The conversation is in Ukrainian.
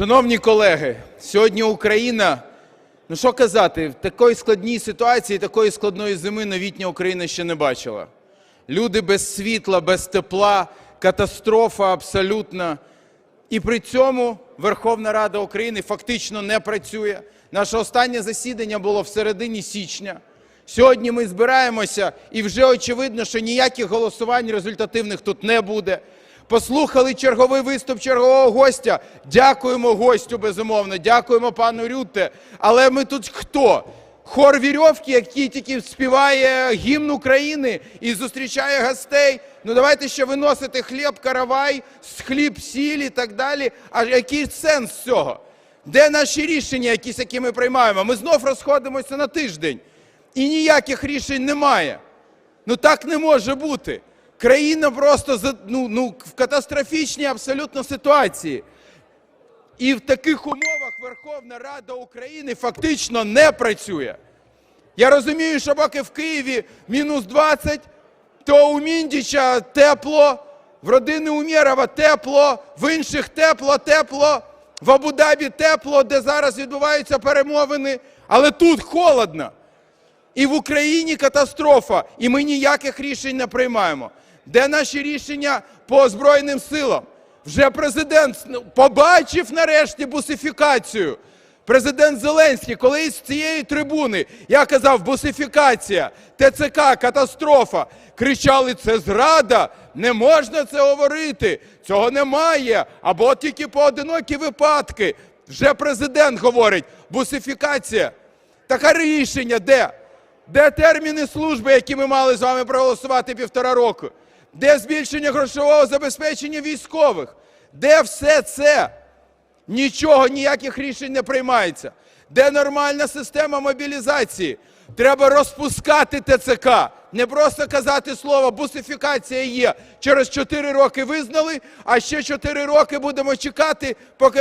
Шановні колеги, сьогодні Україна, ну що казати, в такої складній ситуації, такої складної зими новітня Україна ще не бачила. Люди без світла, без тепла, катастрофа абсолютна. І при цьому Верховна Рада України фактично не працює. Наше останнє засідання було в середині січня. Сьогодні ми збираємося, і вже очевидно, що ніяких голосувань результативних тут не буде. Послухали черговий виступ чергового гостя. Дякуємо гостю, безумовно, дякуємо пану Рютте. Але ми тут хто? Хор вірьовки, який тільки співає гімн України і зустрічає гостей. Ну давайте ще виносити хліб, каравай, хліб, сіль і так далі. А який сенс цього? Де наші рішення, якісь, які ми приймаємо? Ми знов розходимося на тиждень. І ніяких рішень немає. Ну так не може бути. Країна просто ну, ну, в катастрофічній абсолютно ситуації. І в таких умовах Верховна Рада України фактично не працює. Я розумію, що поки в Києві мінус 20, то у Міндіча тепло, в родини Умєрова тепло, в інших тепло, тепло, в Абу-Дабі тепло, де зараз відбуваються перемовини, але тут холодно. І в Україні катастрофа, і ми ніяких рішень не приймаємо. Де наші рішення по Збройним силам? Вже президент ну, побачив нарешті бусифікацію. Президент Зеленський, коли з цієї трибуни я казав бусифікація, ТЦК, катастрофа, кричали, це зрада, не можна це говорити, цього немає, або тільки поодинокі випадки. Вже президент говорить, бусифікація. Таке рішення де? Де терміни служби, які ми мали з вами проголосувати півтора року? Де збільшення грошового забезпечення військових? Де все це? Нічого, ніяких рішень не приймається. Де нормальна система мобілізації? Треба розпускати ТЦК. Не просто казати слово бусифікація є. Через 4 роки визнали, а ще 4 роки будемо чекати, поки